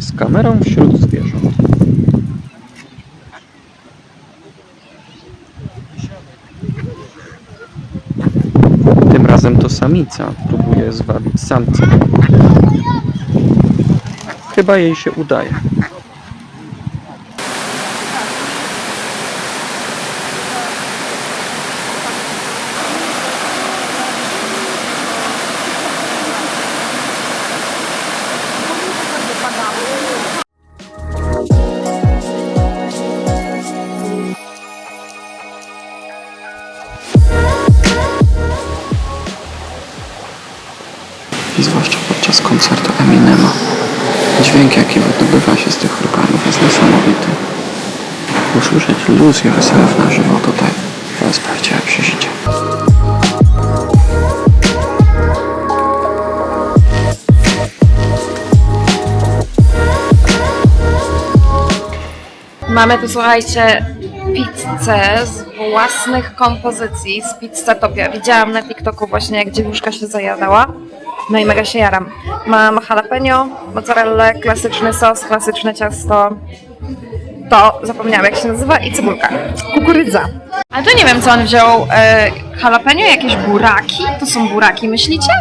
z kamerą wśród zwierząt. Tym razem to samica próbuje zwabić samca. Chyba jej się udaje. Iluzję weselów na żywo tutaj, jest prawdziwe. Mamy tu, słuchajcie, pizzę z własnych kompozycji z Pizzatopia. Widziałam na TikToku właśnie, jak dziewuszka się zajadała. No i mega się jaram. Mam jalapeno, mozzarellę, klasyczny sos, klasyczne ciasto. To zapomniałam, jak się nazywa, i cebulka. Kukurydza. Ale to nie wiem, co on wziął. E, jalapeno, jakieś buraki? To są buraki, myślicie?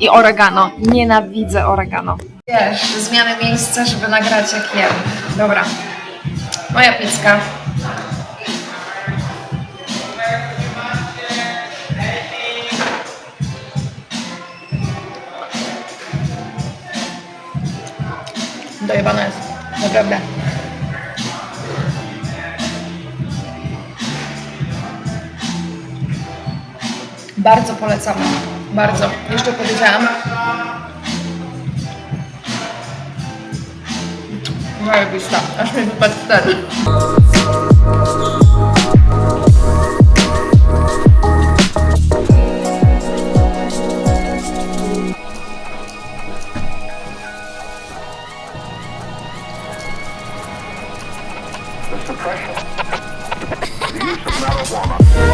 I oregano. Nienawidzę oregano. Wiesz, zmiany miejsca, żeby nagrać jak jem. Dobra. Moja pizka. Dojebana jest. Naprawdę. Bardzo polecam. Bardzo. Jeszcze powiedziałam. Zajebista. Aż mi wypadł ten. Dalej jesteśmy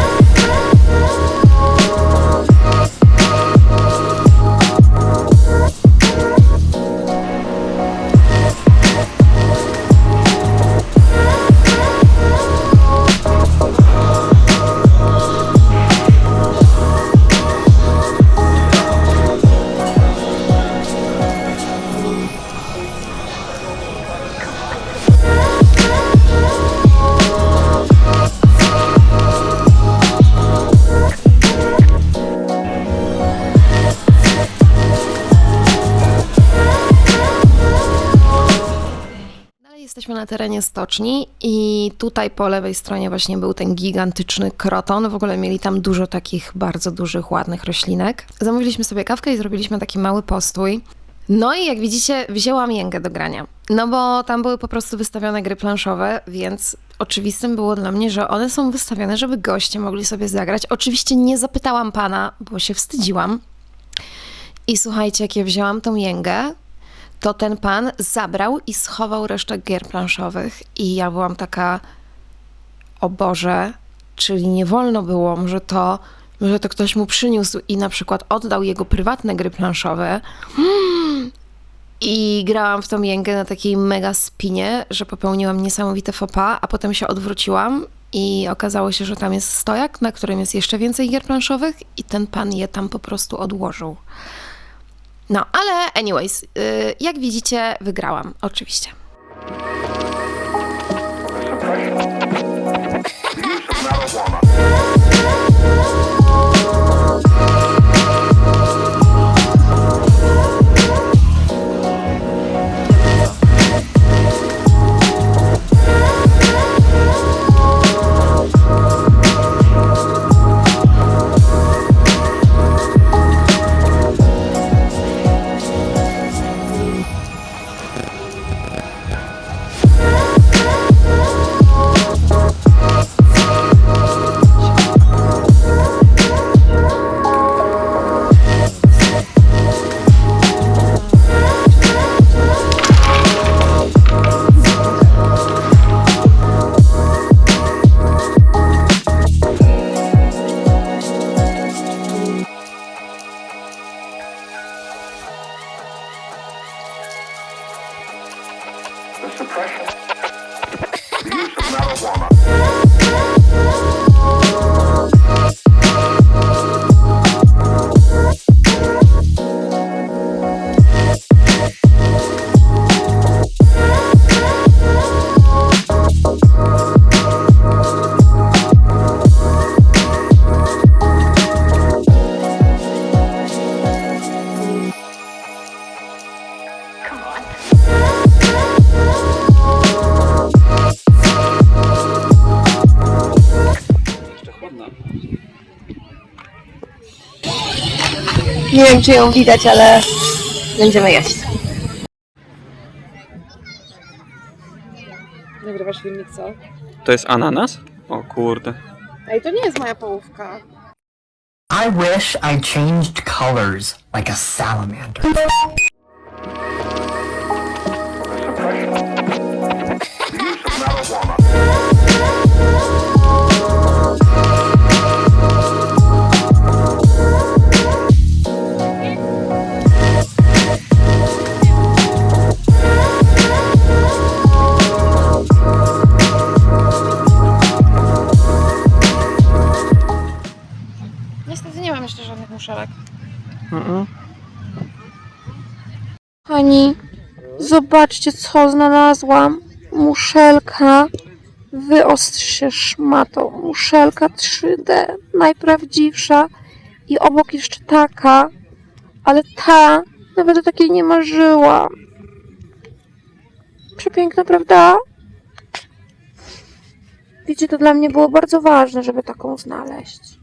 terenie stoczni i tutaj po lewej stronie właśnie był ten gigantyczny kroton. W ogóle mieli tam dużo takich bardzo dużych, ładnych roślinek. Zamówiliśmy sobie kawkę i zrobiliśmy taki mały postój. No i jak widzicie, wzięłam jęgę do grania. No bo tam były po prostu wystawione gry planszowe, więc oczywistym było dla mnie, że one są wystawione, żeby goście mogli sobie zagrać. Oczywiście nie zapytałam pana, bo się wstydziłam. I słuchajcie, jak ja wzięłam tą jęgę, to ten pan zabrał i schował resztę gier planszowych. I ja byłam taka, o Boże, czyli nie wolno było, może to, może to ktoś mu przyniósł i na przykład oddał jego prywatne gry planszowe. I grałam w tą jęgę na takiej mega spinie, że popełniłam niesamowite pas, a potem się odwróciłam i okazało się, że tam jest stojak, na którym jest jeszcze więcej gier planszowych i ten pan je tam po prostu odłożył. No, ale anyways, y, jak widzicie, wygrałam, oczywiście. Nie wiem, czy ją widać, ale będziemy jeść. Nagrywasz filmik, co? To jest ananas? O kurde. Ej, to nie jest moja połówka. I wish I changed colors like a salamander. Pani, zobaczcie, co znalazłam. Muszelka. Wyostrz się szmato. Muszelka 3D. Najprawdziwsza. I obok jeszcze taka. Ale ta, nawet o takiej nie marzyłam. Przepiękna, prawda? Wiecie, to dla mnie było bardzo ważne, żeby taką znaleźć.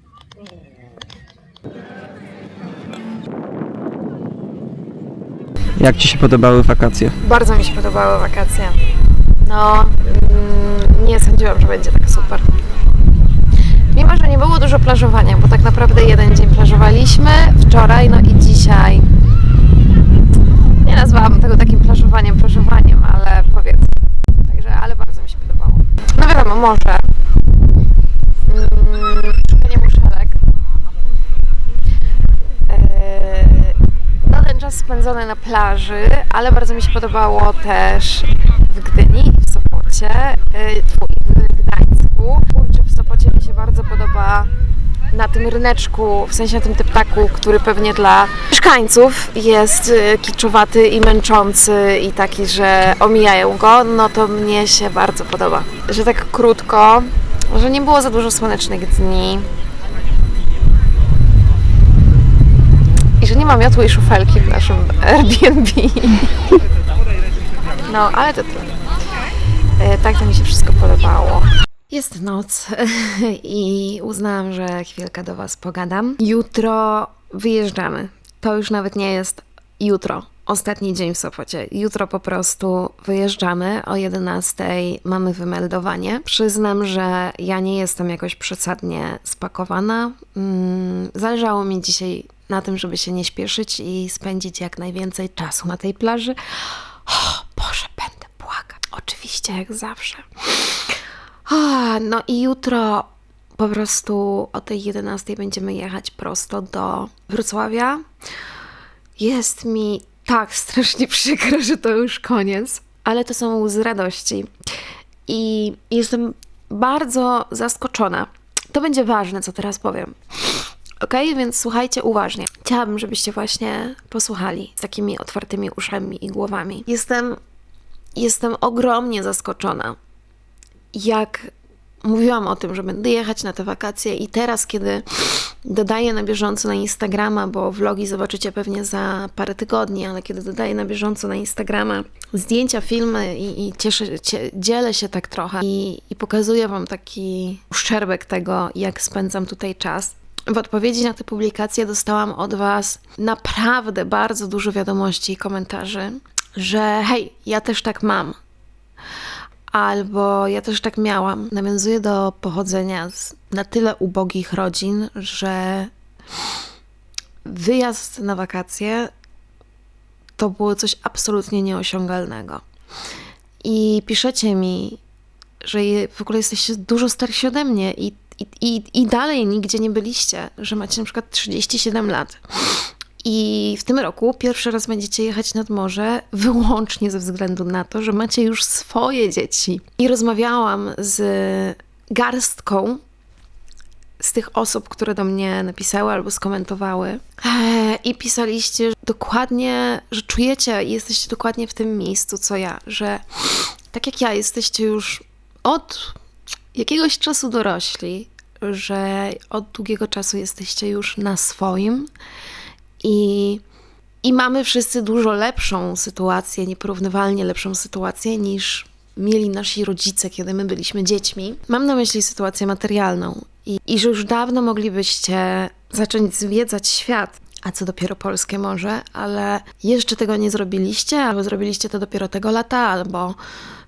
Jak ci się podobały wakacje? Bardzo mi się podobały wakacje. No, mm, nie sądziłam, że będzie tak super. Mimo, że nie było dużo plażowania, bo tak naprawdę jeden dzień plażowaliśmy, wczoraj, no i dzisiaj. Nie nazwałabym tego takim plażowaniem, plażowaniem, ale powiedzmy. Także, ale bardzo mi się podobało. No wiadomo, morze. Mm, Szukanie muszelek. Eee, no na plaży, ale bardzo mi się podobało też w Gdyni, w Sopocie, i w Gdańsku. Kurczę, w Sopocie mi się bardzo podoba na tym ryneczku, w sensie na tym typtaku, który pewnie dla mieszkańców jest y, kiczowaty i męczący i taki, że omijają go, no to mnie się bardzo podoba. Że tak krótko, że nie było za dużo słonecznych dni, i że nie ma miotły i szufelki w naszym Airbnb. No, ale to trudno. E, Tak to mi się wszystko podobało. Jest noc i uznałam, że chwilkę do Was pogadam. Jutro wyjeżdżamy. To już nawet nie jest jutro. Ostatni dzień w Sopocie. Jutro po prostu wyjeżdżamy. O 11 mamy wymeldowanie. Przyznam, że ja nie jestem jakoś przesadnie spakowana. Mm, Zależało mi dzisiaj na tym, żeby się nie śpieszyć i spędzić jak najwięcej czasu na tej plaży. O, Boże, będę płakać. Oczywiście, jak zawsze. A, No i jutro po prostu o tej 11 będziemy jechać prosto do Wrocławia. Jest mi tak strasznie przykro, że to już koniec, ale to są łzy radości. I jestem bardzo zaskoczona. To będzie ważne, co teraz powiem. Ok, więc słuchajcie uważnie. Chciałabym, żebyście właśnie posłuchali z takimi otwartymi uszami i głowami. Jestem, jestem ogromnie zaskoczona, jak mówiłam o tym, że będę jechać na te wakacje i teraz, kiedy dodaję na bieżąco na Instagrama, bo vlogi zobaczycie pewnie za parę tygodni, ale kiedy dodaję na bieżąco na Instagrama zdjęcia, filmy i, i cieszę, cie, dzielę się tak trochę i, i pokazuję Wam taki uszczerbek tego, jak spędzam tutaj czas. W odpowiedzi na te publikacje dostałam od Was naprawdę bardzo dużo wiadomości i komentarzy, że hej, ja też tak mam, Albo ja też tak miałam. Nawiązuję do pochodzenia z na tyle ubogich rodzin, że wyjazd na wakacje to było coś absolutnie nieosiągalnego. I piszecie mi, że w ogóle jesteście dużo starsi ode mnie i, i, i, dalej nigdzie nie byliście, że macie na przykład 37 lat. I w tym roku pierwszy raz będziecie jechać nad morze wyłącznie ze względu na to, że macie już swoje dzieci. I rozmawiałam z garstką z tych osób, które do mnie napisały albo skomentowały. Eee, I pisaliście że dokładnie, że czujecie i jesteście dokładnie w tym miejscu, co ja, że tak jak ja, jesteście już od jakiegoś czasu dorośli, że od długiego czasu jesteście już na swoim i, i mamy wszyscy dużo lepszą sytuację, nieporównywalnie lepszą sytuację niż mieli nasi rodzice, kiedy my byliśmy dziećmi. Mam na myśli sytuację materialną i, i że już dawno moglibyście zacząć zwiedzać świat, a co dopiero polskie morze, ale jeszcze tego nie zrobiliście, albo zrobiliście to dopiero tego lata, albo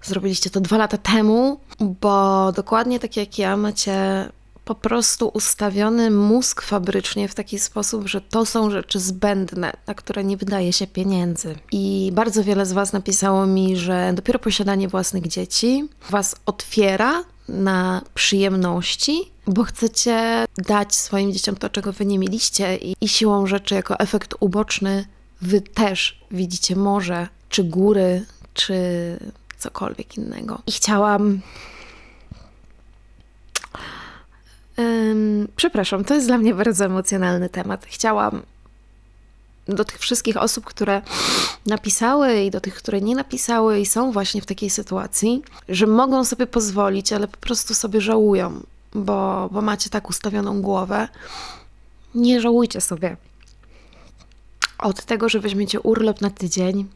zrobiliście to dwa lata temu, bo dokładnie tak jak ja macie po prostu ustawiony mózg fabrycznie w taki sposób, że to są rzeczy zbędne, na które nie wydaje się pieniędzy. I bardzo wiele z Was napisało mi, że dopiero posiadanie własnych dzieci Was otwiera na przyjemności, bo chcecie dać swoim dzieciom to, czego Wy nie mieliście, i, i siłą rzeczy, jako efekt uboczny, Wy też widzicie morze, czy góry, czy cokolwiek innego. I chciałam Ym, przepraszam, to jest dla mnie bardzo emocjonalny temat. Chciałam do tych wszystkich osób, które napisały i do tych, które nie napisały i są właśnie w takiej sytuacji, że mogą sobie pozwolić, ale po prostu sobie żałują, bo, bo macie tak ustawioną głowę. Nie żałujcie sobie. Od tego, że weźmiecie urlop na tydzień,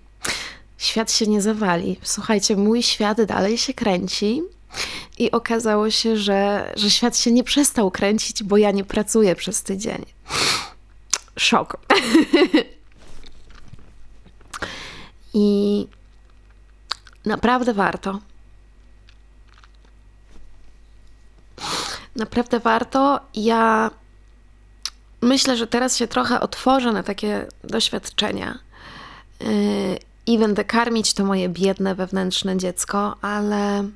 świat się nie zawali. Słuchajcie, mój świat dalej się kręci. I okazało się, że, że świat się nie przestał kręcić, bo ja nie pracuję przez tydzień. Szok. I naprawdę warto. Naprawdę warto. Ja myślę, że teraz się trochę otworzę na takie doświadczenia. Yy, I będę karmić to moje biedne wewnętrzne dziecko, ale.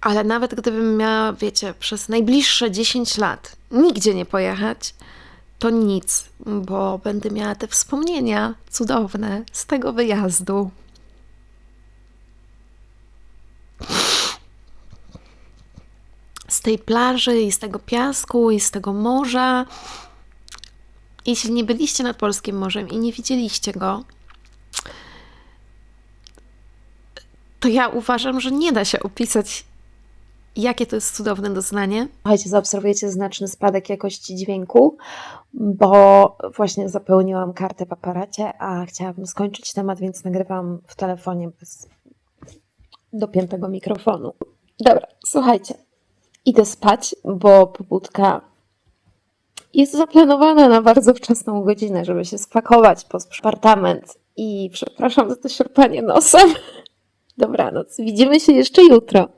Ale nawet gdybym miała, wiecie, przez najbliższe 10 lat nigdzie nie pojechać, to nic, bo będę miała te wspomnienia cudowne z tego wyjazdu. Z tej plaży i z tego piasku i z tego morza. Jeśli nie byliście nad Polskim Morzem i nie widzieliście go, to ja uważam, że nie da się opisać Jakie to jest cudowne doznanie. Słuchajcie, zaobserwujecie znaczny spadek jakości dźwięku, bo właśnie zapełniłam kartę w aparacie, a chciałabym skończyć temat, więc nagrywam w telefonie bez dopiętego mikrofonu. Dobra, słuchajcie, idę spać, bo pobudka jest zaplanowana na bardzo wczesną godzinę, żeby się spakować po apartament i przepraszam za to sierpanie nosem. Dobranoc, widzimy się jeszcze jutro.